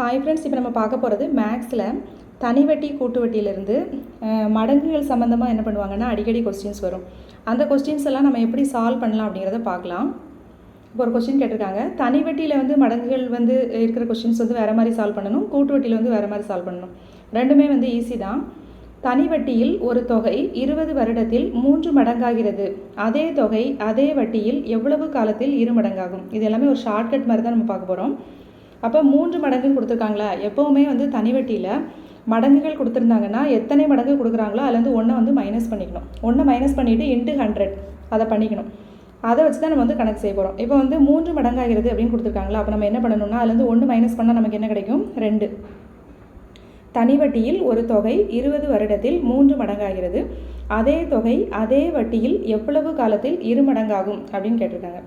Hi friends இப்போ நம்ம பார்க்க போகிறது மேக்ஸில் தனி வட்டி கூட்டு வட்டியிலேருந்து மடங்குகள் சம்மந்தமாக என்ன பண்ணுவாங்கன்னா அடிக்கடி கொஸ்டின்ஸ் வரும். அந்த கொஸ்டின்ஸ் எல்லாம் நம்ம எப்படி சால்வ் பண்ணலாம் அப்படிங்கிறத பார்க்கலாம். இப்போ ஒரு கொஸ்டின் கேட்டிருக்காங்க. தனி வட்டியில் வந்து மடங்குகள் வந்து இருக்கிற கொஸ்டின்ஸ் வந்து வேறு மாதிரி சால்வ் பண்ணணும். கூட்டு வட்டியில் வந்து வேறு மாதிரி சால்வ் பண்ணணும். ரெண்டுமே வந்து ஈஸி தான். தனி வட்டியில் ஒரு தொகை இருபது வருடத்தில் மூன்று மடங்காகிறது. அதே தொகை அதே வட்டியில் எவ்வளவு காலத்தில் இரு மடங்காகும். இது எல்லாமே ஒரு ஷார்ட்கட் மாதிரி தான் நம்ம பார்க்க போகிறோம் அப்போ மூன்று மடங்குன்னு கொடுத்துருக்காங்களா. எப்போவுமே வந்து தனி வட்டியில் மடங்குகள் கொடுத்துருந்தாங்கன்னா எத்தனை மடங்கு கொடுக்குறாங்களோ அதுலேருந்து ஒன்றை வந்து மைனஸ் பண்ணிக்கணும். ஒன்றை மைனஸ் பண்ணிவிட்டு இன்ட்டு ஹண்ட்ரட் அதை பண்ணிக்கணும். அதை வச்சு தான் நம்ம வந்து கணக்கு செய்ய போகிறோம் இப்போ வந்து மூன்று மடங்காகிறது அப்படின்னு கொடுத்துருக்காங்களா? அப்போ நம்ம என்ன பண்ணணும்னா அதுலேருந்து ஒன்று மைனஸ் பண்ணால் நமக்கு என்ன கிடைக்கும்? ரெண்டு. தனி வட்டியில் ஒரு தொகை இருபது வருடத்தில் மூன்று மடங்காகிறது. அதே தொகை அதே வட்டியில் எவ்வளவு காலத்தில் இரு மடங்காகும்? அப்படின்னு கேட்டிருக்காங்க.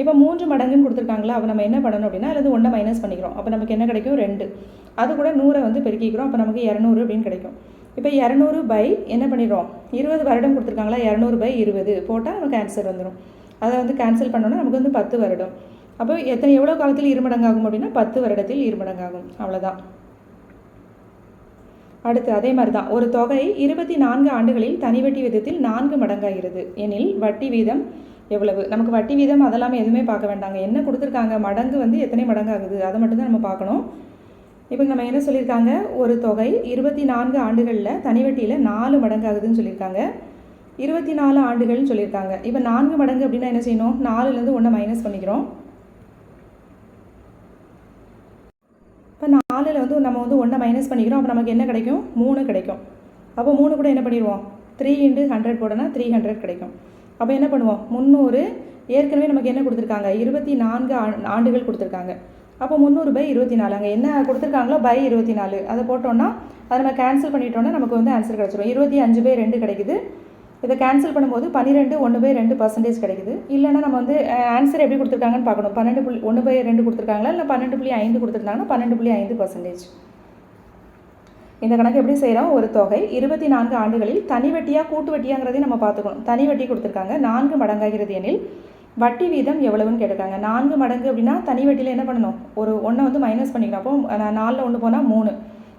இப்போ மூன்று மடங்குன்னு கொடுத்துருக்காங்களா அப்போ நம்ம என்ன பண்ணணும் அப்படின்னா அல்லது ஒன்றை மைனஸ் பண்ணிக்கிறோம். அப்போ நமக்கு என்ன கிடைக்கும்? ரெண்டு. அது கூட நூறை வந்து பெருக்கிக்கிறோம். அப்போ நமக்கு இரநூறு அப்படின்னு கிடைக்கும். இப்போ இரநூறு பை என்ன பண்ணிடுறோம்? இருபது வருடம் கொடுத்துருக்காங்களா? இரநூறு பை இருபது. போட்டால் நமக்கு ஆன்சர் வந்துடும் அதை வந்து கேன்சல் பண்ணோன்னா நமக்கு வந்து பத்து வருடம். அப்போ எத்தனை எவ்வளோ காலத்தில் இரு மடங்காகும் அப்படின்னா பத்து வருடத்தில் இருமடங்காகும் அவ்வளோதான் அடுத்து அதே மாதிரி தான் ஒரு தொகை இருபத்தி நான்கு ஆண்டுகளில் தனி வட்டி விதத்தில் நான்கு மடங்காகிறது. எனில் வட்டி வீதம் எவ்வளவு? நமக்கு வட்டி வீதம் அதெல்லாம் எதுவுமே பார்க்க வேண்டாங்க. என்ன கொடுத்துருக்காங்க? மடங்கு வந்து எத்தனை மடங்கு ஆகுது அதை மட்டும்தான் நம்ம பார்க்கணும். இப்போ நம்ம என்ன சொல்லியிருக்காங்க? ஒரு தொகை இருபத்தி நான்கு ஆண்டுகளில் தனி வட்டியில் நாலு மடங்கு ஆகுதுன்னு சொல்லியிருக்காங்க. இருபத்தி நாலு ஆண்டுகள்னு சொல்லியிருக்காங்க. இப்போ நான்கு மடங்கு அப்படின்னா என்ன செய்யணும்? நாலுலேருந்து ஒன்றை மைனஸ் பண்ணிக்கிறோம். இப்போ நாலில் வந்து நம்ம வந்து ஒன்றை மைனஸ் பண்ணிக்கிறோம். அப்போ நமக்கு என்ன கிடைக்கும்? மூணு கிடைக்கும். அப்போ மூணு கூட என்ன பண்ணிடுவோம்? த்ரீ இன்ட்டு ஹண்ட்ரட் போடனா த்ரீ ஹண்ட்ரட் கிடைக்கும். அப்போ என்ன பண்ணுவோம்? முந்நூறு ஏற்கனவே நமக்கு என்ன கொடுத்துருக்காங்க? இருபத்தி நான்கு ஆண்டுகள் கொடுத்துருக்காங்க. அப்போ முந்நூறு பை இருபத்தி நாலு. அங்கே என்ன கொடுத்துருக்காங்களோ பை இருபத்தி நாலு. அதை போட்டோன்னா அதை நம்ம கேன்சல் பண்ணிட்டோன்னா நமக்கு வந்து ஆன்சர் கிடச்சிரும். இருபத்தி அஞ்சு பை ரெண்டு கிடைக்குது. இதை கேன்சல் பண்ணும்போது பன்னிரெண்டு ஒன்று பை ரெண்டு பர்சன்டேஜ் கிடைக்குது. இல்லைன்னா நம்ம வந்து ஆன்சர் எப்படி கொடுத்துருக்காங்கன்னு பார்க்கணும். பன்னெண்டு புள்ளி ஒன்று பை ரெண்டு கொடுத்துருக்காங்களா? இல்லை பன்னெண்டு புள்ளி ஐந்து கொடுத்துருந்தாங்கன்னா பன்னெண்டு புள்ளி ஐந்து பர்சன்டேஜ் இந்த கணக்கு எப்படி செய்கிறோம் ஒரு தொகை. இருபத்தி நான்கு ஆண்டுகளில் தனி வட்டியாக கூட்டு வட்டியாங்கிறதையும் நம்ம பார்த்துக்கணும். தனி வட்டி கொடுத்துருக்காங்க. நான்கு மடங்காகிறது எனில் வட்டி வீதம் எவ்வளவுன்னு கேட்டிருக்காங்க. நான்கு மடங்கு அப்படின்னா தனி வட்டியில் என்ன பண்ணணும்? ஒரு ஒன்றை வந்து மைனஸ் பண்ணிக்கணும். அப்போ நாலில் ஒன்று போனால் மூணு.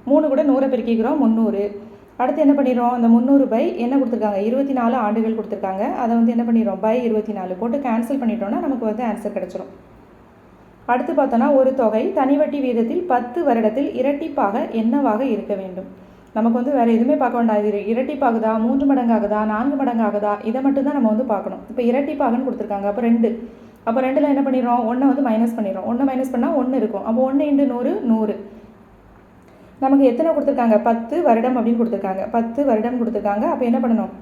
மூணு கூட நூறை பெருக்கிக்கிறோம் முந்நூறு. அடுத்து என்ன பண்ணிடுறோம்? அந்த முந்நூறு பை என்ன கொடுத்துருக்காங்க? இருபத்தி நாலு ஆண்டுகள் கொடுத்துருக்காங்க. அதை வந்து என்ன பண்ணிடுறோம்? பை இருபத்தி நாலு போட்டு கேன்சல் பண்ணிட்டோம்னா நமக்கு வந்து ஆன்சர் கிடச்சிரும். அடுத்து பார்த்தோன்னா ஒரு தொகை தனி வட்டி வீதத்தில் பத்து வருடத்தில் இரட்டிப்பாக என்னவாக இருக்க வேண்டும்? நமக்கு வந்து வேறு எதுவுமே பார்க்க வேண்டாம். இது இரட்டிப்பாகுதா மூன்று மடங்காகுதா நான்கு மடங்காகுதா? இதை மட்டும் தான் நம்ம வந்து பார்க்கணும். இப்போ இரட்டிப்பாகன்னு கொடுத்துருக்காங்க. அப்போ ரெண்டு. அப்போ ரெண்டில் என்ன பண்ணிடுறோம்? ஒன்றை வந்து மைனஸ் பண்ணிடுறோம். ஒன்று மைனஸ் பண்ணால் ஒன்று இருக்கும். அப்போ ஒன்று இண்டு நூறு நூறு. நமக்கு எத்தனை கொடுத்துருக்காங்க? பத்து வருடம் அப்படின்னு கொடுத்துருக்காங்க. பத்து வருடம் கொடுத்துருக்காங்க. அப்போ என்ன பண்ணணும்?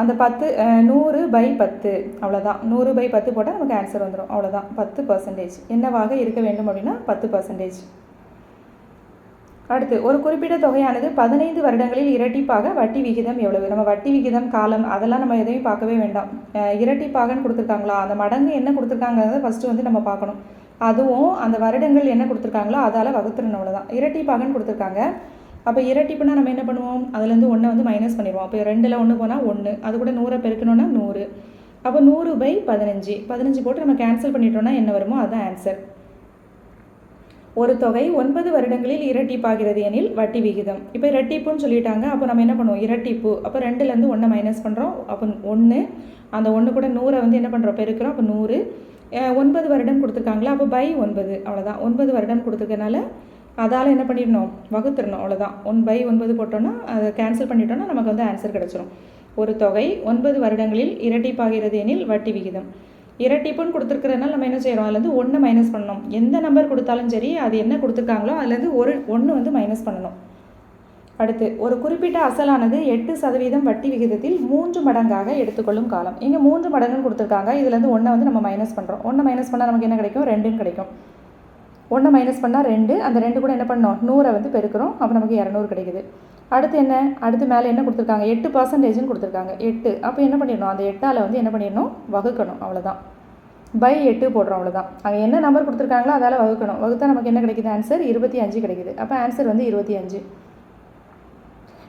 அந்த பத்து நூறு பை பத்து அவ்வளோதான் நூறு பை பத்து போட்டால் நமக்கு ஆன்சர் வந்துடும் அவ்வளோதான் பத்து பர்சன்டேஜ் என்னவாக இருக்க வேண்டும் அப்படின்னா பத்து பர்சன்டேஜ் அடுத்து ஒரு குறிப்பிட்ட தொகையானது பதினைந்து வருடங்களில் இரட்டிப்பாக வட்டி விகிதம் எவ்வளவு? நம்ம வட்டி விகிதம் காலம் அதெல்லாம் நம்ம எதையும் பார்க்கவே வேண்டாம். இரட்டிப்பாகன்னு கொடுத்துருக்காங்களா? அந்த மடங்கு என்ன கொடுத்துருக்காங்கிறத ஃபஸ்ட்டு வந்து நம்ம பார்க்கணும். அதுவும் அந்த வருடங்கள் என்ன கொடுத்துருக்காங்களோ அதால் வகுத்துறணும் அவ்வளோதான் இரட்டிப்பாகன்னு கொடுத்துருக்காங்க. அப்போ இரட்டிப்புனா நம்ம என்ன பண்ணுவோம்? அதுலேருந்து ஒன்றை வந்து மைனஸ் பண்ணிடுவோம். அப்போ ரெண்டில் ஒன்று போனால் ஒன்று அது கூட நூறை பெருக்கணும்னா நூறு. அப்போ நூறு பை பதினஞ்சு. பதினஞ்சு போட்டு நம்ம கேன்சல் பண்ணிட்டோம்னா என்ன வருமோ அதுதான் ஆன்சர் ஒரு தொகை ஒன்பது வருடங்களில் இரட்டிப்பாகிறது எனில் வட்டி விகிதம். இப்போ இரட்டிப்புன்னு சொல்லிட்டாங்க. அப்போ நம்ம என்ன பண்ணுவோம்? இரட்டிப்பு. அப்போ ரெண்டுலேருந்து ஒன்றை மைனஸ் பண்ணுறோம் அப்போ ஒன்று அந்த ஒன்று கூட நூறை வந்து என்ன பண்ணுறோம் பெருக்கிறோம். அப்போ நூறு. ஒன்பது வருடம் கொடுத்துருக்காங்களா? அப்போ பை ஒன்பது. அவ்வளோதான் ஒன்பது வருடம் கொடுத்துருக்கனால அதால் என்ன பண்ணிடணும்? வகுத்துடணும் அவ்வளோதான் ஒன் பை ஒன்பது போட்டோன்னா அதை கேன்சல் பண்ணிட்டோன்னா நமக்கு வந்து ஆன்சர் கிடச்சிரும். ஒரு தொகை ஒன்பது வருடங்களில் இரட்டிப்பாகிறது எனில் வட்டி விகிதம். இரட்டிப்புன்னு கொடுத்துருக்கிறதுனால நம்ம என்ன செய்கிறோம் அதுலேருந்து ஒன்று மைனஸ் பண்ணணும். எந்த நம்பர் கொடுத்தாலும் சரி அது என்ன கொடுத்துருக்காங்களோ அதுலேருந்து ஒரு ஒன்று வந்து மைனஸ் பண்ணணும். அடுத்து ஒரு குறிப்பிட்ட அசலானது எட்டு சதவீதம் வட்டி விகிதத்தில் மூன்று மடங்காக எடுத்துக்கொள்ளும் காலம். இங்கே மூன்று மடங்குன்னு கொடுத்துருக்காங்க. இதுலேருந்து ஒன்றை வந்து நம்ம மைனஸ் பண்ணுறோம் ஒன்று மைனஸ் பண்ணால் நமக்கு என்ன கிடைக்கும்? ரெண்டுன்னு கிடைக்கும். ஒன்று மைனஸ் பண்ணால் ரெண்டு. அந்த ரெண்டு கூட என்ன பண்ணோம்? நூறை வந்து பெருக்கிறோம். அப்போ நமக்கு இரநூறு கிடைக்குது. அடுத்து என்ன? அடுத்து மேலே என்ன கொடுத்துருக்காங்க? எட்டு பர்சன்டேஜ்னு கொடுத்துருக்காங்க. எட்டு. அப்போ என்ன பண்ணிடணும்? அந்த எட்டால் வந்து என்ன பண்ணிடணும்? வகுக்கணும். அவ்வளோதான் பை எட்டு போடுறோம். அவ்வளோதான் அங்கே என்ன நம்பர் கொடுத்துருக்காங்களோ அதால் வகுக்கணும். வகுத்தா நமக்கு என்ன கிடைக்குது? ஆன்சர் இருபத்தி அஞ்சு கிடைக்குது. அப்போ ஆன்சர் வந்து இருபத்தி அஞ்சு.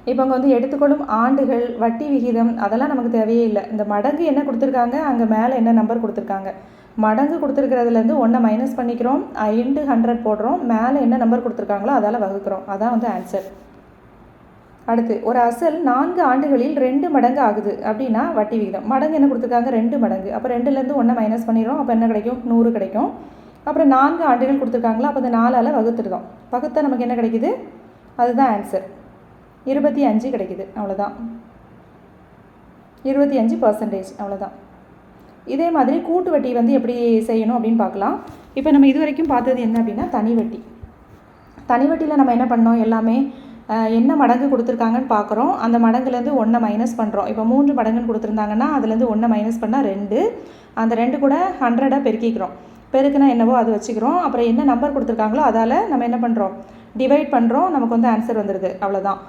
இப்போ அங்கே வந்து எடுத்துக்கொள்ளும் ஆண்டுகள் வட்டி விகிதம் அதெல்லாம் நமக்கு தேவையே இல்லை. இந்த மடங்கு என்ன கொடுத்துருக்காங்க? அங்கே மேலே என்ன நம்பர் கொடுத்துருக்காங்க? மடங்கு கொடுத்துருக்கிறதுலேருந்து ஒன்றை மைனஸ் பண்ணிக்கிறோம். இன்ட்டு ஹண்ட்ரட் போடுறோம். மேலே என்ன நம்பர் கொடுத்துருக்காங்களோ அதால் வகுக்கிறோம். அதான் வந்து ஆன்சர் அடுத்து ஒரு அசல் நான்கு ஆண்டுகளில் ரெண்டு மடங்கு ஆகுது. அப்படின்னா வட்டி விகிதம். மடங்கு என்ன கொடுத்துருக்காங்க? ரெண்டு மடங்கு. அப்போ ரெண்டுலேருந்து ஒன்றை மைனஸ் பண்ணிடுறோம். அப்போ என்ன கிடைக்கும்? நூறு கிடைக்கும். அப்புறம் நான்கு ஆண்டுகள் கொடுத்துருக்காங்களா? அப்போ அந்த நாலால் வகுத்துருதோம் வகுத்தா நமக்கு என்ன கிடைக்குது? அதுதான் ஆன்சர் இருபத்தி அஞ்சு கிடைக்குது. அவ்வளோதான் இருபத்தி அஞ்சு பர்சன்டேஜ் அவ்வளோதான் இதே மாதிரி கூட்டு வட்டி வந்து எப்படி செய்யணும் அப்படின்னு பார்க்கலாம். இப்போ நம்ம இது வரைக்கும் பார்த்தது என்ன அப்படின்னா தனி வட்டி. தனி வட்டியில் நம்ம என்ன பண்ணோம்? எல்லாமே என்ன மடங்கு கொடுத்துருக்காங்கன்னு பார்க்குறோம். அந்த மடங்குலேருந்து ஒன்றை மைனஸ் பண்ணுறோம் இப்போ மூன்று மடங்குன்னு கொடுத்துருந்தாங்கன்னா அதுலேருந்து ஒன்றை மைனஸ் பண்ணால் ரெண்டு. அந்த ரெண்டு கூட ஹண்ட்ரடாக பெருக்கிக்கிறோம். பெருக்குனா என்னவோ அது வச்சுக்கிறோம். அப்புறம் என்ன நம்பர் கொடுத்துருக்காங்களோ அதால் நம்ம என்ன பண்ணுறோம் டிவைட் பண்ணுறோம் நமக்கு வந்து ஆன்சர் வந்துடுது அவ்வளோதான்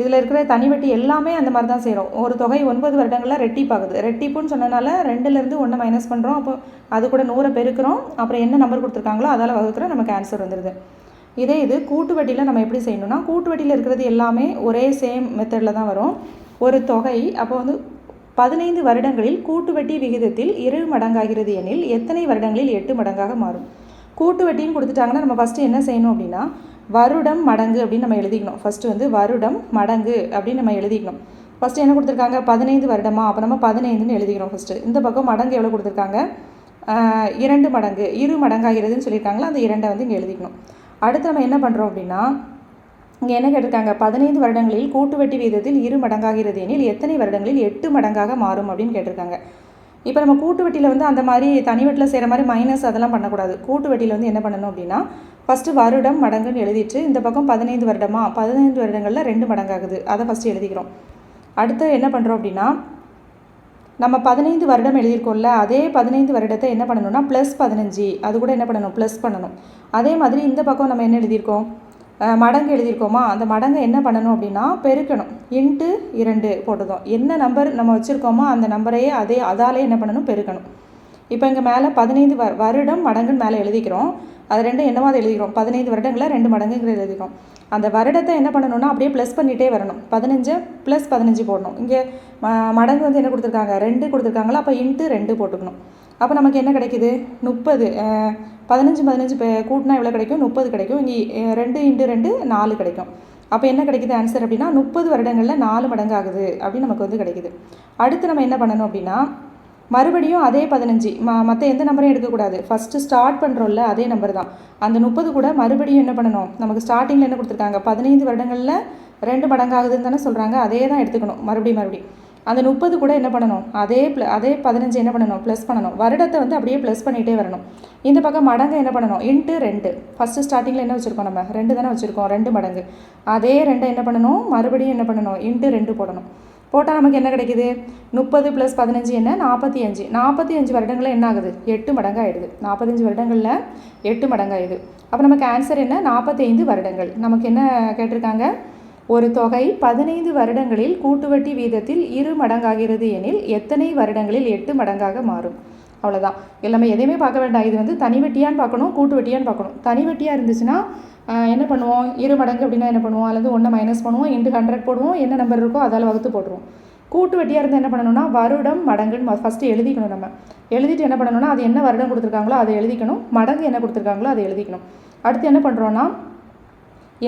இதில் இருக்கிற தனி வட்டி எல்லாமே அந்த மாதிரி தான் செய்கிறோம். ஒரு தொகை ஒன்பது வருடங்களில் ரெட்டிப்பாகுது. ரெட்டிப்புன்னு சொன்னனால ரெண்டுலேருந்து ஒன்று மைனஸ் பண்ணுறோம். அப்போ அது கூட நூறை பெருக்கிறோம். அப்புறம் என்ன நம்பர் கொடுத்துருக்காங்களோ அதால் வகுக்கிற நமக்கு ஆன்சர் வந்துடுது. இதே இது கூட்டு வட்டியில் நம்ம எப்படி செய்யணும்னா கூட்டு வட்டியில் இருக்கிறது எல்லாமே ஒரே சேம் மெத்தடில் தான் வரும். ஒரு தொகை அப்போ வந்து பதினைந்து வருடங்களில் கூட்டு வட்டி விகிதத்தில் இரு மடங்காகிறது எனில் எத்தனை வருடங்களில் எட்டு மடங்காக மாறும்? கூட்டு வட்டின்னு கொடுத்துட்டாங்கன்னா நம்ம ஃபஸ்ட்டு என்ன செய்யணும் அப்படின்னா வருடம் மடங்கு அப்படின்னு நம்ம எழுதிக்கணும். ஃபஸ்ட்டு வந்து வருடம் மடங்கு அப்படின்னு நம்ம எழுதிக்கணும். ஃபஸ்ட்டு என்ன கொடுத்துருக்காங்க? பதினைந்து வருடமா? அப்போ நம்ம பதினைந்துன்னு எழுதிக்கிறோம் ஃபஸ்ட்டு இந்த பக்கம் மடங்கு எவ்வளோ கொடுத்துருக்காங்க? இரண்டு மடங்கு. இரு மடங்காகிறதுன்னு சொல்லியிருக்காங்களா? அந்த இரண்டை வந்து இங்கே எழுதிக்கணும். அடுத்து நம்ம என்ன பண்ணுறோம் அப்படின்னா இங்கே என்ன கேட்டிருக்காங்க? பதினைந்து வருடங்களில் கூட்டு வட்டி வீதத்தில் இரு மடங்காகிறது எனில் எத்தனை வருடங்களில் எட்டு மடங்காக மாறும் அப்படின்னு கேட்டிருக்காங்க. இப்போ நம்ம கூட்டு வட்டியில் வந்து அந்த மாதிரி தனி வட்டியில் செய்கிற மாதிரி மைனஸ் அதெல்லாம் பண்ணக்கூடாது. கூட்டு வட்டியில் வந்து என்ன பண்ணணும் அப்படின்னா ஃபஸ்ட்டு வருடம் மடங்குன்னு எழுதிட்டு இந்த பக்கம் பதினைந்து வருடமா? பதினைந்து வருடங்களில் ரெண்டு மடங்காகுது. அதை ஃபஸ்ட்டு எழுதிக்கிறோம். அடுத்து என்ன பண்ணுறோம் அப்படின்னா நம்ம பதினைந்து வருடம் எழுதியிருக்கோம்ல அதே பதினைந்து வருடத்தை என்ன பண்ணணும்னா ப்ளஸ் பதினஞ்சு. அது கூட என்ன பண்ணணும்? ப்ளஸ் பண்ணணும். அதே மாதிரி இந்த பக்கம் நம்ம என்ன எழுதியிருக்கோம்? மடங்கு எழுதியிருக்கோமா? அந்த மடங்கை என்ன பண்ணணும் அப்படின்னா பெருக்கணும். இன்ட்டு இரண்டு போட்டுதோம் என்ன நம்பர் நம்ம வச்சுருக்கோமோ அந்த நம்பரையே அதே அதாலே என்ன பண்ணணும்? பெருக்கணும். இப்போ இங்கே மேலே பதினைந்து வ வருடம் மடங்குன்னு மேலே எழுதிக்கிறோம். அது ரெண்டு என்னவாக எழுதிக்கிறோம்? பதினைந்து வருடங்களில் ரெண்டு மடங்குங்கிறது எழுதிக்கிறோம். அந்த வருடத்தை என்ன பண்ணணும்னா அப்படியே ப்ளஸ் பண்ணிகிட்டே வரணும். பதினஞ்சு ப்ளஸ் பதினஞ்சு போடணும். இங்கே ம மடங்கு வந்து என்ன கொடுத்துருக்காங்க? ரெண்டு கொடுத்துருக்காங்களா? அப்போ இன்ட்டு ரெண்டு போட்டுக்கணும். அப்போ நமக்கு என்ன கிடைக்குது? முப்பது. பதினஞ்சு பதினஞ்சு கூட்டினா எவ்வளோ கிடைக்கும்? முப்பது கிடைக்கும். இங்கே ரெண்டு இன்ட்டு ரெண்டு நாலு கிடைக்கும். அப்போ என்ன கிடைக்குது ஆன்சர் அப்படின்னா முப்பது வருடங்களில் நாலு மடங்கு ஆகுது அப்படின்னு நமக்கு வந்து கிடைக்குது. அடுத்து நம்ம என்ன பண்ணணும் அப்படின்னா மறுபடியும் அதே பதினஞ்சு. ம மற்ற எந்த நம்பரையும் எடுக்கக்கூடாது. ஃபஸ்ட்டு ஸ்டார்ட் பண்ணுறோம்ல அதே நம்பர் தான். அந்த முப்பது கூட மறுபடியும் என்ன பண்ணணும்? நமக்கு ஸ்டார்டிங்கில் என்ன கொடுத்துருக்காங்க? பதினைந்து வருடங்களில் ரெண்டு மடங்காகுதுன்னு தானே சொல்கிறாங்க அதே தான் எடுத்துக்கணும். மறுபடியும் மறுபடியும். அந்த முப்பது கூட என்ன பண்ணணும்? அதே ப்ள அதே பதினஞ்சு என்ன பண்ணணும்? ப்ளஸ் பண்ணணும். வருடத்தை வந்து அப்படியே ப்ளஸ் பண்ணிகிட்டே வரணும். இந்த பக்கம் மடங்கு என்ன பண்ணணும்? இன்ட்டு ரெண்டு. ஃபஸ்ட்டு ஸ்டார்டிங்கில் என்ன வச்சுருக்கோம் நம்ம? ரெண்டு தானே வச்சுருக்கோம். ரெண்டு மடங்கு. அதே ரெண்டை என்ன பண்ணணும்? மறுபடியும் என்ன பண்ணணும்? இன்ட்டு ரெண்டு போடணும். போட்டால் நமக்கு என்ன கிடைக்குது? முப்பது ப்ளஸ் பதினஞ்சு என்ன? நாற்பத்தி அஞ்சு. நாற்பத்தி அஞ்சு வருடங்களில் என்ன ஆகுது? எட்டு மடங்காயிடுது நாற்பத்தஞ்சு வருடங்களில் எட்டு மடங்காயிடுது அப்போ நமக்கு ஆன்சர் என்ன? நாற்பத்தைந்து வருடங்கள். நமக்கு என்ன கேட்டிருக்காங்க? ஒரு தொகை பதினைந்து வருடங்களில் கூட்டுவட்டி வீதத்தில் இரு மடங்காகிறது எனில் எத்தனை வருடங்களில் எட்டு மடங்காக மாறும்? அவ்வளோதான் எல்லாமே எதையுமே பார்க்க வேண்டாம். இது வந்து தனி வட்டியான்னு பார்க்கணும் கூட்டு வட்டியான்னு பார்க்கணும். தனி வட்டியாக இருந்துச்சுன்னா என்ன பண்ணுவோம்? இரு மடங்கு அப்படின்னா என்ன பண்ணுவோம்? அல்லது ஒன்றை மைனஸ் பண்ணுவோம் இன்ட்டு ஹண்ட்ரட் போடுவோம் என்ன நம்பர் இருக்கோ அதால் வகுத்து போட்டுருவோம். கூட்டு வட்டியாக இருந்தால் என்ன பண்ணணும்னா வருடம் மடங்குன்னு ஃபஸ்ட்டு எழுதிக்கணும் நம்ம. எழுதிட்டு என்ன பண்ணணும்னா அது என்ன வருடம் கொடுத்துருக்காங்களோ அதை எழுதிக்கணும். மடங்கு என்ன கொடுத்துருக்காங்களோ அதை எழுதிக்கணும். அடுத்து என்ன பண்ணுறோன்னா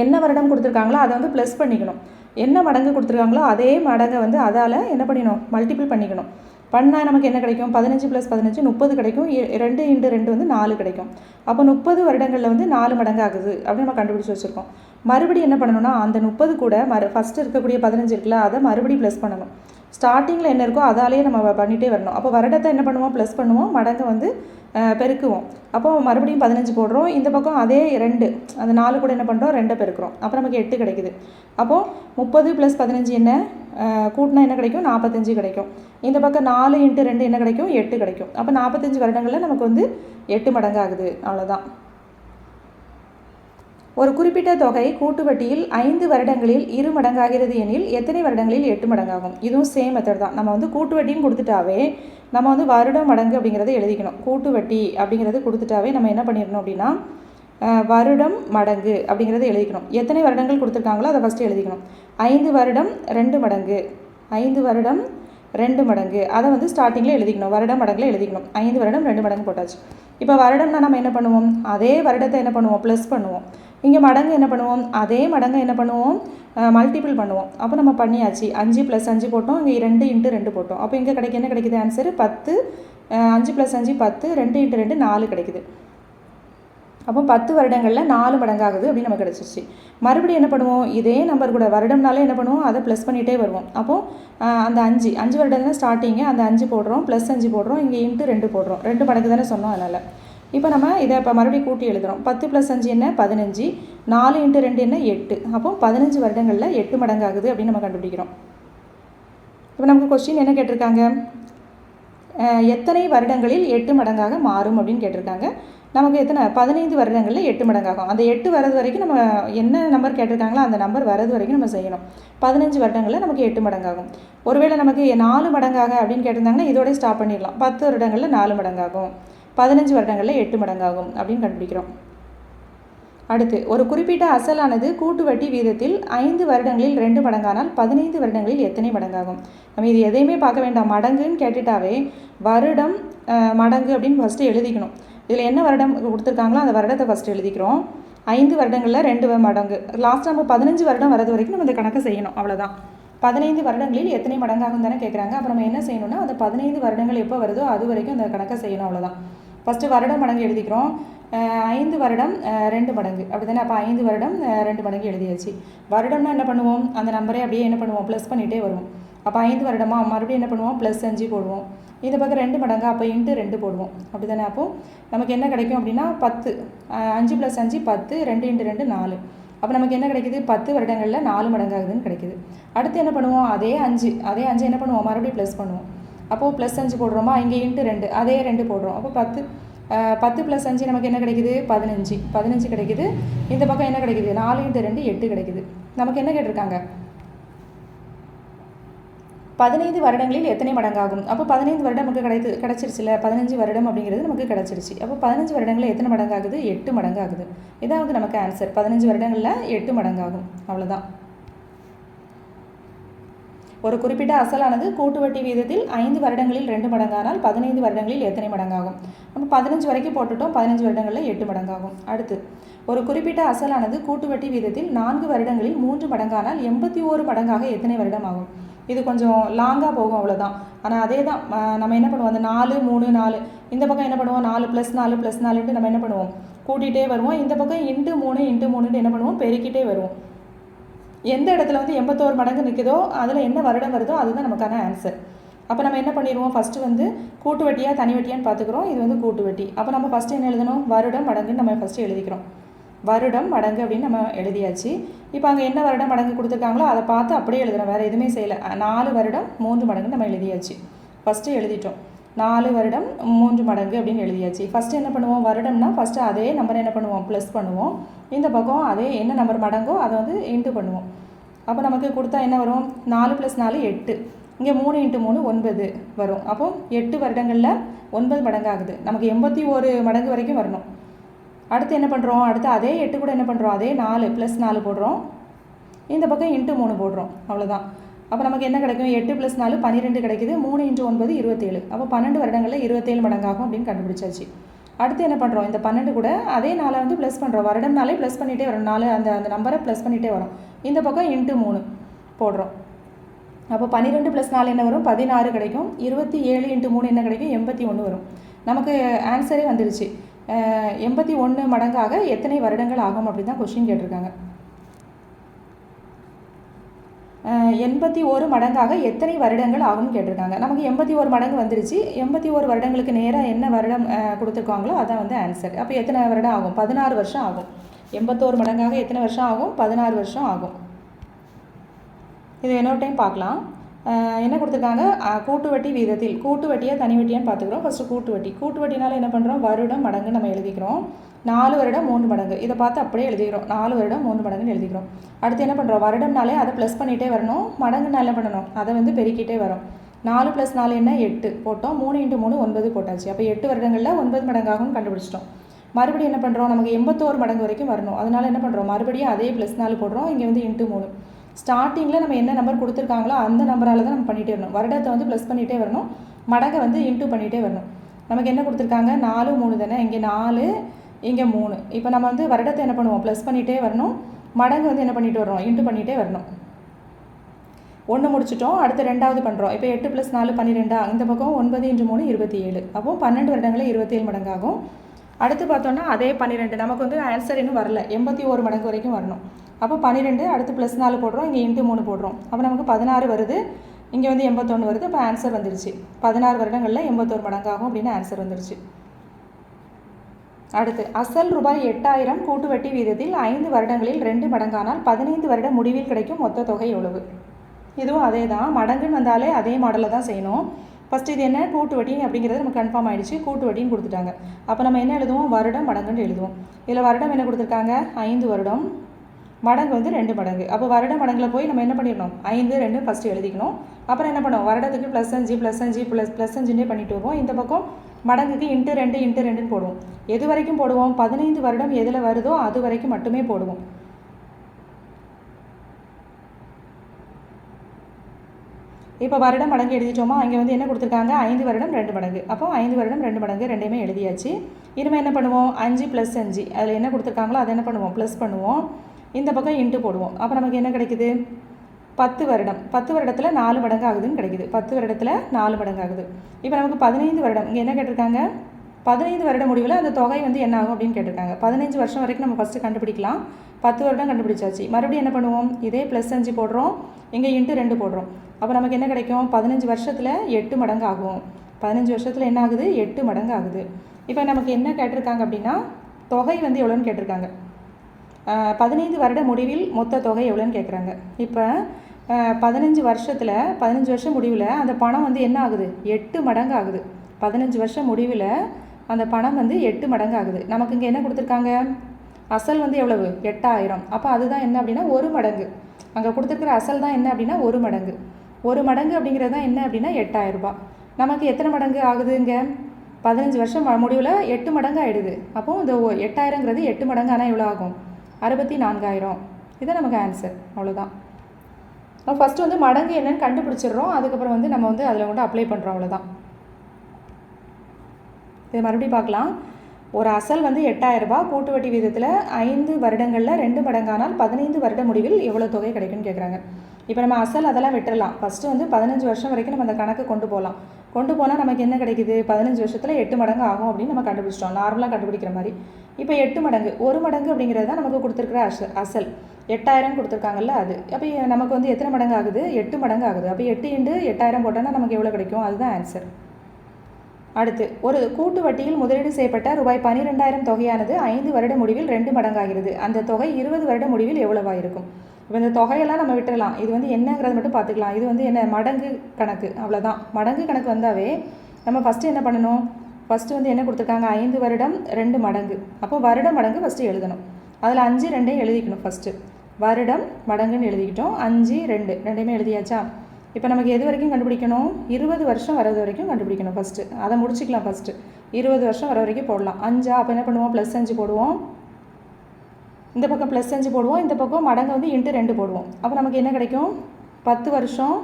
என்ன வருடம் கொடுத்துருக்காங்களோ அதை வந்து ப்ளஸ் பண்ணிக்கணும். என்ன மடங்கு கொடுத்துருக்காங்களோ அதே மடங்கை வந்து அதால் என்ன பண்ணிக்கணும்? மல்டிபிள் பண்ணிக்கணும். பண்ணால் நமக்கு என்ன கிடைக்கும்? பதினஞ்சு ப்ளஸ் பதினஞ்சு முப்பது கிடைக்கும். ரெண்டு இன்ட்டு ரெண்டு வந்து நாலு கிடைக்கும். அப்போ முப்பது வருடங்களில் வந்து நாலு மடங்கு ஆகுது அப்படின்னு நம்ம கண்டுபிடிச்சி வச்சுருக்கோம். மறுபடியும் என்ன பண்ணணும்னா அந்த முப்பது கூட மறு ஃபஸ்ட்டு இருக்கக்கூடிய பதினஞ்சு இருக்குல்ல அதை மறுபடியும் ப்ளஸ் பண்ணணும். ஸ்டார்டிங்கில் என்ன இருக்கோ அதாலேயே நம்ம பண்ணிகிட்டே வரணும். அப்போ வருடத்தை என்ன பண்ணுவோம்? ப்ளஸ் பண்ணுவோம். மடங்கு வந்து பெருக்குவோம். அப்போது மறுபடியும் பதினஞ்சு போடுறோம். இந்த பக்கம் அதே ரெண்டு. அந்த நாலு கூட என்ன பண்ணுறோம் ரெண்டை பெருக்கிறோம். அப்போ நமக்கு எட்டு கிடைக்குது. அப்போது முப்பது ப்ளஸ் பதினஞ்சு என்ன? கூட்டினா என்ன கிடைக்கும்? நாற்பத்தஞ்சு கிடைக்கும். இந்த பக்கம் நாலு இன்ட்டு ரெண்டு என்ன கிடைக்கும்? எட்டு கிடைக்கும். அப்போ நாற்பத்தஞ்சு வருடங்களில் நமக்கு வந்து எட்டு மடங்கு ஆகுது அவ்வளோதான் ஒரு குறிப்பிட்ட தொகை கூட்டு வட்டியில் ஐந்து வருடங்களில் இரு மடங்காகிறது எனில் எத்தனை வருடங்களில் எட்டு மடங்காகும்? இதுவும் சேம் மெத்தட் தான். நம்ம வந்து கூட்டு வட்டின்னு கொடுத்துட்டாவே நம்ம வந்து வருடம் மடங்கு அப்படிங்கிறத எழுதிக்கணும். கூட்டு வட்டி அப்படிங்கிறது கொடுத்துட்டாவே நம்ம என்ன பண்ணிடணும் அப்படின்னா வருடம் மடங்கு அப்படிங்கிறத எழுதிக்கணும். எத்தனை வருடங்கள் கொடுத்துருக்காங்களோ அதை ஃபஸ்ட்டு எழுதிக்கணும். ஐந்து வருடம் ரெண்டு மடங்கு. ஐந்து வருடம் ரெண்டு மடங்கு. அதை வந்து ஸ்டார்டிங்கில் எழுதிக்கணும். வருடம் மடங்கில் எழுதிக்கணும். ஐந்து வருடம் ரெண்டு மடங்கு போட்டாச்சு. இப்போ வருடம்னா நம்ம என்ன பண்ணுவோம்? அதே வருடத்தை என்ன பண்ணுவோம்? ப்ளஸ் பண்ணுவோம். இங்கே மடங்கு என்ன பண்ணுவோம்? அதே மடங்கு என்ன பண்ணுவோம்? மல்டிபிள் பண்ணுவோம். அப்போ நம்ம பண்ணியாச்சு. அஞ்சு ப்ளஸ் அஞ்சு போட்டோம். இங்கே ரெண்டு இன்ட்டு ரெண்டு போட்டோம். அப்போ இங்கே கிடைக்க என்ன கிடைக்குது? ஆன்சர் பத்து. அஞ்சு ப்ளஸ் அஞ்சு பத்து. ரெண்டு இன்ட்டு ரெண்டு நாலு கிடைக்குது. அப்போ பத்து வருடங்களில் நாலு மடங்காகுது அப்படின்னு நமக்கு கிடச்சிச்சு மறுபடியும் என்ன பண்ணுவோம்? இதே நம்பர் கூட. வருடம்னாலே என்ன பண்ணுவோம்? அதை ப்ளஸ் பண்ணிகிட்டே வருவோம். அப்போது அந்த அஞ்சு. அஞ்சு வருடம் தானே ஸ்டார்டிங்கு அந்த அஞ்சு போடுறோம். ப்ளஸ் அஞ்சு போடுறோம். இங்கே இன்ட்டு ரெண்டு போடுறோம். ரெண்டு மடங்கு தானே சொன்னோம் அதனால். இப்போ நம்ம இதை இப்போ மறுபடியும் கூட்டி எழுதுகிறோம் பத்து ப்ளஸ் அஞ்சு என்ன? பதினஞ்சு. நாலு இன்ட்டு ரெண்டு என்ன? எட்டு. அப்போ பதினஞ்சு வருடங்களில் எட்டு மடங்கு ஆகுது அப்படின்னு நம்ம கண்டுபிடிக்கிறோம். இப்போ நமக்கு கொஸ்டின் என்ன கேட்டிருக்காங்க? எத்தனை வருடங்களில் எட்டு மடங்காக மாறும் அப்படின்னு கேட்டிருக்காங்க. நமக்கு எத்தனை? பதினைந்து வருடங்களில் எட்டு மடங்காகும். அந்த எட்டு வரது வரைக்கும் நம்ம என்ன நம்பர் கேட்டிருக்காங்களோ அந்த நம்பர் வரது வரைக்கும் நம்ம செய்யணும். பதினஞ்சு வருடங்களில் நமக்கு எட்டு மடங்காகும். ஒருவேளை நமக்கு நாலு மடங்காக அப்படின்னு கேட்டிருந்தாங்கன்னா இதோடய ஸ்டாப் பண்ணிடலாம். பத்து வருடங்களில் நாலு மடங்காகும். பதினஞ்சு வருடங்களில் எட்டு மடங்காகும் அப்படின்னு கண்டுபிடிக்கிறோம். அடுத்து ஒரு குறிப்பிட்ட அசலானது கூட்டு வட்டி வீதத்தில் ஐந்து வருடங்களில் ரெண்டு மடங்கானால் பதினைந்து வருடங்களில் எத்தனை மடங்காகும்? நம்ம இது எதையுமே பார்க்க வேண்டாம். மடங்குன்னு கேட்டுட்டாவே வருடம் மடங்கு அப்படின்னு ஃபஸ்ட்டு எழுதிக்கணும். இதில் என்ன வருடம் கொடுத்துருக்காங்களோ அந்த வருடத்தை ஃபஸ்ட்டு எழுதிக்கிறோம். ஐந்து வருடங்களில் ரெண்டு மடங்கு. லாஸ்ட் நம்ம பதினஞ்சு வருடம் வரது வரைக்கும் நம்ம இந்த கணக்கை செய்யணும். அவ்வளோதான் பதினைந்து வருடங்களில் எத்தனை மடங்காகும் தானே கேட்குறாங்க அப்போ நம்ம என்ன செய்யணும்னா அந்த பதினைந்து வருடங்கள் எப்போ வருதோ அது வரைக்கும் அந்த கணக்கை செய்யணும். அவ்வளோதான் ஃபஸ்ட்டு வருடம் மடங்கு எழுதிக்கிறோம். ஐந்து வருடம் ரெண்டு மடங்கு. அப்படி தானே அப்போ ஐந்து வருடம் ரெண்டு மடங்கு எழுதியாச்சு. வருடம்னா என்ன பண்ணுவோம்? அந்த நம்பரே அப்படியே என்ன பண்ணுவோம்? ப்ளஸ் பண்ணிகிட்டே வருவோம். அப்போ ஐந்து வருடமா? மறுபடியும் என்ன பண்ணுவோம்? ப்ளஸ் அஞ்சு போடுவோம். இந்த பக்கம் ரெண்டு மடங்கு? அப்போ இன்ட்டு ரெண்டு போடுவோம். அப்படி தானே அப்போது நமக்கு என்ன கிடைக்கும் அப்படின்னா பத்து. அஞ்சு ப்ளஸ் அஞ்சு பத்து. ரெண்டு இன்ட்டு ரெண்டு நாலு. அப்போ நமக்கு என்ன கிடைக்குது? பத்து வருடங்களில் நாலு மடங்காகுதுன்னு கிடைக்குது. அடுத்து என்ன பண்ணுவோம்? அதே அஞ்சு. அதே அஞ்சு என்ன பண்ணுவோம்? மறுபடியும் ப்ளஸ் பண்ணுவோம். அப்போது ப்ளஸ் அஞ்சு போடுறோமா? இங்கே இன்ட்டு ரெண்டு. அதே ரெண்டு போடுறோம். அப்போ பத்து பத்து ப்ளஸ் அஞ்சு நமக்கு என்ன கிடைக்குது? பதினஞ்சு. பதினஞ்சு கிடைக்குது. இந்த பக்கம் என்ன கிடைக்குது? நாலு இன்ட்டு ரெண்டு எட்டு கிடைக்குது. நமக்கு என்ன கேட்டிருக்காங்க? பதினைந்து வருடங்களில் எத்தனை மடங்காகும்? அப்போ பதினைந்து வருடம் நமக்கு கிடைத்து கிடச்சிருச்சுல. பதினஞ்சு வருடம் அப்படிங்கிறது நமக்கு கிடச்சிருச்சு. அப்போ பதினஞ்சு வருடங்களில் எத்தனை மடங்காகுது? எட்டு மடங்காகுது. இதான் வந்து நமக்கு ஆன்சர் பதினஞ்சு வருடங்களில் எட்டு மடங்காகும். அவ்வளோதான் ஒரு குறிப்பிட்ட அசலானது கூட்டு வட்டி வீதத்தில் ஐந்து வருடங்களில் ரெண்டு மடங்கானால் பதினைந்து வருடங்களில் எத்தனை மடங்காகும்? நம்ம பதினஞ்சு வரைக்கும் போட்டுட்டோம். பதினஞ்சு வருடங்களில் எட்டு மடங்காகும். அடுத்து ஒரு குறிப்பிட்ட அசலானது கூட்டு வட்டி வீதத்தில் நான்கு வருடங்களில் மூன்று மடங்கானால் எண்பத்தி ஓரு மடங்காக எத்தனை வருடம் ஆகும் இது கொஞ்சம் லாங்காக போகும் அவ்வளோதான் ஆனால் அதே தான் நம்ம என்ன பண்ணுவோம்? அந்த நாலு மூணு நாலு. இந்த பக்கம் என்ன பண்ணுவோம்? நாலு ப்ளஸ் நாலு ப்ளஸ் நாலுன்ட்டு நம்ம என்ன பண்ணுவோம்? கூட்டிகிட்டே வருவோம். இந்த பக்கம் இன்ட்டு மூணு இன்ட்டு மூணுன்ட்டு என்ன பண்ணுவோம்? பெருக்கிட்டே வருவோம். எந்த இடத்துல வந்து எண்பத்தோரு மடங்கு நிற்குதோ அதில் என்ன வருடம் வருதோ அதுதான் நமக்கான ஆன்சர் அப்போ நம்ம என்ன பண்ணிடுவோம்? ஃபஸ்ட்டு வந்து கூட்டு வட்டியாக தனி வட்டியான்னு பார்த்துக்குறோம். இது வந்து கூட்டு வட்டி. அப்போ நம்ம ஃபஸ்ட்டு என்ன எழுதணும்? வருடம் மடங்குன்னு நம்ம ஃபஸ்ட்டு எழுதிக்கிறோம். வருடம் மடங்கு அப்படின்னு நம்ம எழுதியாச்சு. இப்போ அங்கே என்ன வருடம் மடங்கு கொடுத்துருக்காங்களோ அதை பார்த்து அப்படியே எழுதுகிறோம் வேறு எதுவுமே செய்யலை. நாலு வருடம் மூன்று மடங்கு நம்ம எழுதியாச்சு. ஃபஸ்ட்டு எழுதிட்டோம். நாலு வருடம் மூன்று மடங்கு அப்படின்னு எழுதியாச்சு. ஃபஸ்ட்டு என்ன பண்ணுவோம்? வருடம்னா ஃபஸ்ட்டு அதே நம்பர் என்ன பண்ணுவோம்? ப்ளஸ் பண்ணுவோம். இந்த பக்கம் அதே என்ன நம்பர் மடங்கோ அதை வந்து இன்ட்டு பண்ணுவோம். அப்போ நமக்கு கொடுத்தா என்ன வரும்? நாலு ப்ளஸ் நாலு எட்டு. இங்கே மூணு இன்ட்டு மூணு ஒன்பது வரும். அப்போ எட்டு வருடங்களில் ஒன்பது மடங்கு ஆகுது நமக்கு எண்பத்தி ஒரு மடங்கு வரைக்கும் வரணும். அடுத்து என்ன பண்ணுறோம் அடுத்து அதே எட்டு கூட என்ன பண்ணுறோம் அதே நாலு ப்ளஸ் நாலு போடுறோம். இந்த பக்கம் இன்ட்டு மூணு போடுறோம். அவ்வளோதான் அப்போ நமக்கு என்ன கிடைக்கும்? எட்டு ப்ளஸ் நாலு பன்னிரெண்டு கிடைக்குது. மூணு இன்ட்டு ஒன்பது இருபத்தேழு. அப்போ பன்னெண்டு வருடங்களில் இருபத்தேழு மடங்காகும் அப்படின்னு கண்டுபிடிச்சாச்சு. அடுத்து என்ன பண்ணுறோம் இந்த பன்னெண்டு கூட அதே நாளை வந்து ப்ளஸ் பண்ணுறோம் வருடம்னாலே ப்ளஸ் பண்ணிகிட்டே வரும். நாலு அந்த அந்த நம்பரை ப்ளஸ் பண்ணிகிட்டே வரும். இந்த பக்கம் இன்ட்டு மூணு போடுறோம். அப்போ பன்னிரெண்டு ப்ளஸ் நாலு என்ன வரும்? பதினாறு கிடைக்கும். இருபத்தி ஏழு இன்ட்டு மூணு என்ன கிடைக்கும்? எண்பத்தி ஒன்று வரும். நமக்கு ஆன்சரே வந்துடுச்சு எண்பத்தி ஒன்று மடங்காக எத்தனை வருடங்கள் ஆகும் அப்படின்னு தான் கொஷின் கேட்டிருக்காங்க. எண்பத்தி ஒரு மடங்காக எத்தனை வருடங்கள் ஆகும்னு கேட்டிருக்காங்க. நமக்கு எண்பத்தி ஒரு மடங்கு வந்துருச்சு. எண்பத்தி ஒரு வருடங்களுக்கு நேராக என்ன வருடம் கொடுத்துருக்காங்களோ அதான் வந்து ஆன்சர் அப்போ எத்தனை வருடம் ஆகும்? பதினாறு வருஷம் ஆகும். எண்பத்தோரு மடங்காக எத்தனை வருஷம் ஆகும்? பதினாறு வருஷம் ஆகும். இது இன்னொரு டைம் பார்க்கலாம். என்ன கொடுத்துருக்காங்க? கூட்டு வட்டி வீதத்தில். கூட்டு வட்டியாக தனி வட்டியான்னு பார்த்துக்கிறோம். ஃபஸ்ட்டு கூட்டு வட்டி கூட்டு வட்டினால என்ன பண்ணுறோம் வருடம் மடங்கு நம்ம எழுதிக்கிறோம். நாலு வருடம் மூணு மடங்கு. இதை பார்த்து அப்படியே எழுதிக்கிறோம். நாலு வருடம் மூணு மடங்குன்னு எழுதிக்கிறோம். அடுத்து என்ன பண்ணுறோம் வருடம்னாலே அதை ப்ளஸ் பண்ணிகிட்டே வரணும். மடங்குனால என்ன பண்ணணும்? அதை வந்து பெருக்கிட்டே வரும். நாலு ப்ளஸ் நாலு என்ன? எட்டு. போட்டோம். மூணு இன்ட்டு மூணு ஒன்பது போட்டாச்சு. அப்போ எட்டு வருடங்களில் ஒன்பது மடங்காகவும் கண்டுபிடிச்சிட்டோம். மறுபடியும் என்ன பண்ணுறோம் நமக்கு எண்பத்தோரு மடங்கு வரைக்கும் வரணும். அதனால என்ன பண்ணுறோம் மறுபடியும் அதே ப்ளஸ் நாலு போடுறோம். இங்கே வந்து இன்ட்டு மூணு. ஸ்டார்டிங்கில் நம்ம என்ன நம்பர் கொடுத்துருக்காங்களோ அந்த நம்பரால் தான் நம்ம பண்ணிகிட்டே வரணும். வருடத்தை வந்து ப்ளஸ் பண்ணிகிட்டே வரணும். மடங்கை வந்து இன்ட்டு பண்ணிகிட்டே வரணும். நமக்கு என்ன கொடுத்துருக்காங்க? நாலு மூணு தானே? இங்கே நாலு இங்கே மூணு. இப்போ நம்ம வந்து வருடத்தை என்ன பண்ணுவோம்? ப்ளஸ் பண்ணிகிட்டே வரணும். மடங்கு வந்து என்ன பண்ணிட்டு வரோம் இன்ட்டு பண்ணிகிட்டே வரணும். ஒன்று முடிச்சிட்டோம். அடுத்து ரெண்டாவது பண்ணுறோம் இப்போ எட்டு ப்ளஸ் நாலு பன்னிரெண்டா? இந்த பக்கம் ஒன்பது இன்று மூணு இருபத்தி ஏழு. அப்போது பன்னெண்டு வருடங்களில் இருபத்தி ஏழு மடங்காகும். அடுத்து பார்த்தோன்னா அதே பன்னிரெண்டு. நமக்கு வந்து ஆன்சர் இன்னும் வரல. எண்பத்தி ஒரு மடங்கு வரைக்கும் வரணும். அப்போ பன்னிரெண்டு அடுத்து ப்ளஸ் நாலு போடுறோம். இங்கே இன்ட்டு மூணு போடுறோம். அப்போ நமக்கு பதினாறு வருது. இங்கே வந்து எண்பத்தொன்று வருது. அப்போ ஆன்சர் வந்துருச்சு. பதினாறு வருடங்களில் எண்பத்தோரு மடங்காகும் அப்படின்னு ஆன்சர் வந்துருச்சு. அடுத்து அசல் ரூபாய் எட்டாயிரம் கூட்டு வட்டி வீதத்தில் ஐந்து வருடங்களில் ரெண்டு மடங்கானால் பதினைந்து வருட முடிவில் கிடைக்கும் மொத்த தொகை எவ்வளவு? இதுவும் அதே தான் மடங்குன்னு வந்தாலே அதே மாடலில் தான் செய்யணும். ஃபஸ்ட்டு இது என்ன? கூட்டு வட்டி அப்படிங்கிறது நமக்கு கன்ஃபார்ம் ஆகிடுச்சு கூட்டு வட்டின்னு கொடுத்துட்டாங்க. அப்போ நம்ம என்ன எழுதுவோம்? வருடம் மடங்குன்னு எழுதுவோம். இதில் வருடம் என்ன கொடுத்துருக்காங்க? ஐந்து வருடம். மடங்கு வந்து ரெண்டு மடங்கு. அப்போ வருட மடங்கில் போய் நம்ம என்ன பண்ணிடணும்? ஐந்து ரெண்டு ஃபஸ்ட்டு எழுதிக்கணும். அப்புறம் என்ன பண்ணுவோம்? வருடத்துக்கு ப்ளஸ் அஞ்சு ப்ளஸ் அஞ்சு ப்ளஸ் ப்ளஸ் அஞ்சுன்னே பண்ணிட்டு வருவோம். இந்த பக்கம் மடங்குக்கு இன்ட்டு ரெண்டு இன்ட்டு ரெண்டுன்னு போடுவோம். எது வரைக்கும் போடுவோம்? பதினைந்து வருடம் எதில் வருதோ அது வரைக்கும் மட்டுமே போடுவோம். இப்போ வருடம் மடங்கு எழுதிட்டோமா? அங்கே வந்து என்ன கொடுத்துருக்காங்க? ஐந்து வருடம் ரெண்டு மடங்கு. அப்போ ஐந்து வருடம் ரெண்டு மடங்கு ரெண்டையுமே எழுதியாச்சு. இனிமேல் என்ன பண்ணுவோம்? அஞ்சு ப்ளஸ் அஞ்சு. அதில் என்ன கொடுத்துருக்காங்களோ அதை என்ன பண்ணுவோம்? ப்ளஸ் பண்ணுவோம். இந்த பக்கம் இன்ட்டு போடுவோம். அப்போ நமக்கு என்ன கிடைக்குது? பத்து வருடம். பத்து வருடத்தில் நாலு மடங்கு ஆகுதுன்னு கிடைக்குது. பத்து வருடத்தில் நாலு மடங்கு ஆகுது இப்போ நமக்கு பதினைந்து வருடம். இங்கே என்ன கேட்டிருக்காங்க? பதினைந்து வருட முடிவில் அந்த தொகை வந்து என்ன ஆகும் அப்படின்னு கேட்டிருக்காங்க. பதினஞ்சு வருஷம் வரைக்கும் நம்ம ஃபஸ்ட்டு கண்டுபிடிக்கலாம். பத்து வருடம் கண்டுபிடிச்சாச்சு. மறுபடியும் என்ன பண்ணுவோம்? இதே ப்ளஸ் அஞ்சு போடுறோம். இங்கே இன்ட்டு ரெண்டு போடுறோம். அப்போ நமக்கு என்ன கிடைக்கும்? பதினஞ்சு வருஷத்தில் எட்டு மடங்கு ஆகும் பதினஞ்சு வருஷத்தில் என்ன ஆகுது? எட்டு மடங்கு ஆகுது இப்போ நமக்கு என்ன கேட்டிருக்காங்க அப்படின்னா தொகை வந்து எவ்வளோன்னு கேட்டிருக்காங்க. பதினைந்து வருட முடிவில் மொத்த தொகை எவ்வளோன்னு கேட்குறாங்க. இப்போ பதினஞ்சு வருஷத்தில் பதினஞ்சு வருஷம் முடிவில் அந்த பணம் வந்து என்ன ஆகுது? எட்டு மடங்கு ஆகுது. பதினஞ்சு வருஷம் முடிவில் அந்த பணம் வந்து எட்டு மடங்கு ஆகுது. நமக்கு இங்கே என்ன கொடுத்துருக்காங்க? அசல் வந்து எவ்வளவு? எட்டாயிரம். அப்போ அதுதான் என்ன அப்படின்னா ஒரு மடங்கு. அங்கே கொடுத்துருக்குற அசல் தான் என்ன அப்படின்னா ஒரு மடங்கு. ஒரு மடங்கு அப்படிங்கிறது தான் என்ன அப்படின்னா எட்டாயிரரூபா நமக்கு எத்தனை மடங்கு ஆகுதுங்க பதினஞ்சு வருஷம் முடிவில் எட்டு மடங்கு ஆகிடுது அப்போது இந்த எட்டாயிரங்கிறது எட்டு மடங்கு ஆனால் எவ்வளோ ஆகும்? அறுபத்தி நான்காயிரம். இதுதான் நமக்கு ஆன்சர் அவ்வளோதான் நம்ம ஃபஸ்ட்டு வந்து மடங்கு என்னன்னு கண்டுபிடிச்சிடுறோம். அதுக்கப்புறம் வந்து நம்ம வந்து அதில் கொண்டு அப்ளை பண்ணுறோம் அவ்வளோதான் இது மறுபடியும் பார்க்கலாம். ஒரு அசல் வந்து எட்டாயிரரூபா கூட்டு வட்டி வீதத்தில் ஐந்து வருடங்களில் ரெண்டு மடங்கானால் பதினைந்து வருட முடிவில் எவ்வளோ தொகை கிடைக்குன்னு கேட்குறாங்க இப்போ நம்ம அசல் அதெல்லாம் விட்டுடலாம் ஃபஸ்ட்டு வந்து பதினஞ்சு வருஷம் வரைக்கும் நம்ம அந்த கணக்கு கொண்டு போகலாம் கொண்டு போனால் நமக்கு என்ன கிடைக்குது? பதினஞ்சு வருஷத்தில் எட்டு மடங்கு ஆகும் அப்படின்னு நம்ம கண்டுபிடிச்சிட்டோம். நார்மலாக கண்டுபிடிக்கிற மாதிரி. இப்போ எட்டு மடங்கு. ஒரு மடங்கு அப்படிங்கிறது தான் நமக்கு கொடுத்துருக்குற அசல் அசல். எட்டாயிரம் கொடுத்துருக்காங்கல்ல அது. அப்போ நமக்கு வந்து எத்தனை மடங்கு ஆகுது? எட்டு மடங்கு ஆகுது. அப்போ எட்டு இண்டு எட்டாயிரம் போட்டோன்னா நமக்கு எவ்வளோ கிடைக்கும்? அதுதான் ஆன்சர் அடுத்து ஒரு கூட்டு வட்டியில் முதலீடு செய்யப்பட்ட ரூபாய் பன்னிரெண்டாயிரம் தொகையானது ஐந்து வருட முடிவில் ரெண்டு மடங்காகிறது. அந்த தொகை இருபது வருட முடிவில் எவ்வளவாயிருக்கும்? இப்போ இந்த தொகையெல்லாம் நம்ம விட்டுடலாம் இது வந்து என்னங்கிறத மட்டும் பார்த்துக்கலாம். இது வந்து என்ன மடங்கு கணக்கு. அவ்வளோதான் மடங்கு கணக்கு வந்தாவே நம்ம ஃபஸ்ட்டு என்ன பண்ணணும்? ஃபஸ்ட்டு வந்து என்ன கொடுத்துருக்காங்க? ஐந்து வருடம் ரெண்டு மடங்கு. அப்போ வருட மடங்கு ஃபஸ்ட்டு எழுதணும். அதில் அஞ்சு ரெண்டையும் எழுதிக்கணும் ஃபஸ்ட்டு வருடம் மடங்குன்னு எழுதிக்கிட்டோம். அஞ்சு ரெண்டு ரெண்டையுமே எழுதியாச்சா? இப்போ நமக்கு எது வரைக்கும் கண்டுபிடிக்கணும்? இருபது வருஷம் வரது வரைக்கும் கண்டுபிடிக்கணும் ஃபஸ்ட்டு அதை முடிச்சிக்கலாம் ஃபஸ்ட்டு இருபது வருஷம் வர வரைக்கும் போடலாம். அஞ்சா அப்போ என்ன பண்ணுவோம்? ப்ளஸ் அஞ்சு போடுவோம். இந்த பக்கம் ப்ளஸ் அஞ்சு போடுவோம். இந்த பக்கம் மடங்கு வந்து இன்ட்டு ரெண்டு போடுவோம். அப்போ நமக்கு என்ன கிடைக்கும்? பத்து வருஷம்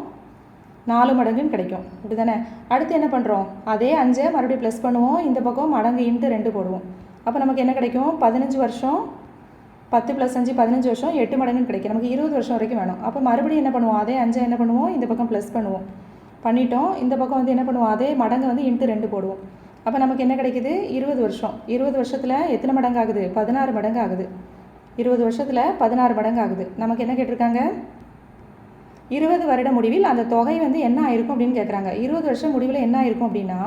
நாலு மடங்குன்னு கிடைக்கும். இப்படி தானே அடுத்து என்ன பண்ணுறோம் அதே அஞ்சை மறுபடியும் ப்ளஸ் பண்ணுவோம். இந்த பக்கம் மடங்கு இன்ட்டு ரெண்டு போடுவோம். அப்போ நமக்கு என்ன கிடைக்கும்? பதினஞ்சு வருஷம் பத்து ப்ளஸ் அஞ்சு பதினஞ்சு வருஷம் எட்டு மடங்குன்னு கிடைக்கும். நமக்கு இருபது வருஷம் வரைக்கும் வேணும். அப்போ மறுபடியும் என்ன பண்ணுவோம்? அதே அஞ்சை என்ன பண்ணுவோம்? இந்த பக்கம் ப்ளஸ் பண்ணுவோம். பண்ணிட்டோம். இந்த பக்கம் வந்து என்ன பண்ணுவோம்? அதே மடங்கு வந்து இன்ட்டு ரெண்டு போடுவோம். அப்போ நமக்கு என்ன கிடைக்குது? இருபது வருஷம். இருபது வருஷத்தில் எத்தனை மடங்கு ஆகுது பதினாறு மடங்கு ஆகுது இருபது வருஷத்தில் பதினாறு மடங்கு ஆகுது நமக்கு என்ன கேட்டிருக்காங்க? இருபது வருட முடிவில் அந்த தொகை வந்து என்ன ஆயிருக்கும் அப்படின்னு கேட்குறாங்க. இருபது வருஷம் முடிவில் என்ன ஆயிருக்கும் அப்படின்னா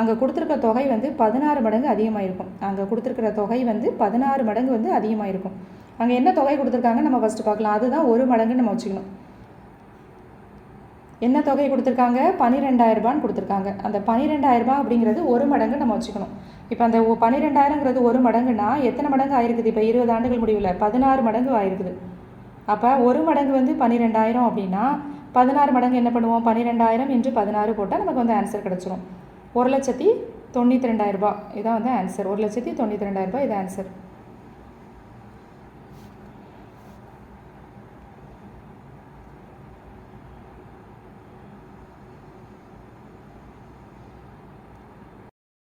அங்கே கொடுத்துருக்க தொகை வந்து பதினாறு மடங்கு அதிகமாக இருக்கும் அங்கே கொடுத்துருக்கிற தொகை வந்து பதினாறு மடங்கு வந்து அதிகமாக இருக்கும் அங்கே என்ன தொகை கொடுத்துருக்காங்க நம்ம ஃபஸ்ட்டு பார்க்கலாம். அதுதான் ஒரு மடங்கு நம்ம வச்சுக்கணும். என்ன தொகை கொடுத்துருக்காங்க? பன்னிரெண்டாயிரரூபான்னு கொடுத்துருக்காங்க. அந்த பன்னிரெண்டாயிரரூபா அப்படிங்கிறது ஒரு மடங்கு நம்ம வச்சுக்கணும். இப்போ அந்த பன்னிரெண்டாயிரங்கிறது ஒரு மடங்குனா எத்தனை மடங்கு ஆயிருக்குது? இப்போ இருபது ஆண்டுகள் முடிவில் பதினாறு மடங்கு ஆயிருக்குது. அப்போ ஒரு மடங்கு வந்து பன்னிரெண்டாயிரம் அப்படின்னா பதினாறு மடங்கு என்ன பண்ணுவோம்? பன்னிரெண்டாயிரம் என்று பதினாறு போட்டால் நமக்கு வந்து ஆன்சர் கிடச்சிரும். ஒரு லட்சத்தி தொண்ணூற்றி ரெண்டாயிரரூபா இதான் வந்து ஆன்சர் ஒரு லட்சத்தி தொண்ணூற்றி ரெண்டாயிரரூபா இது ஆன்சர்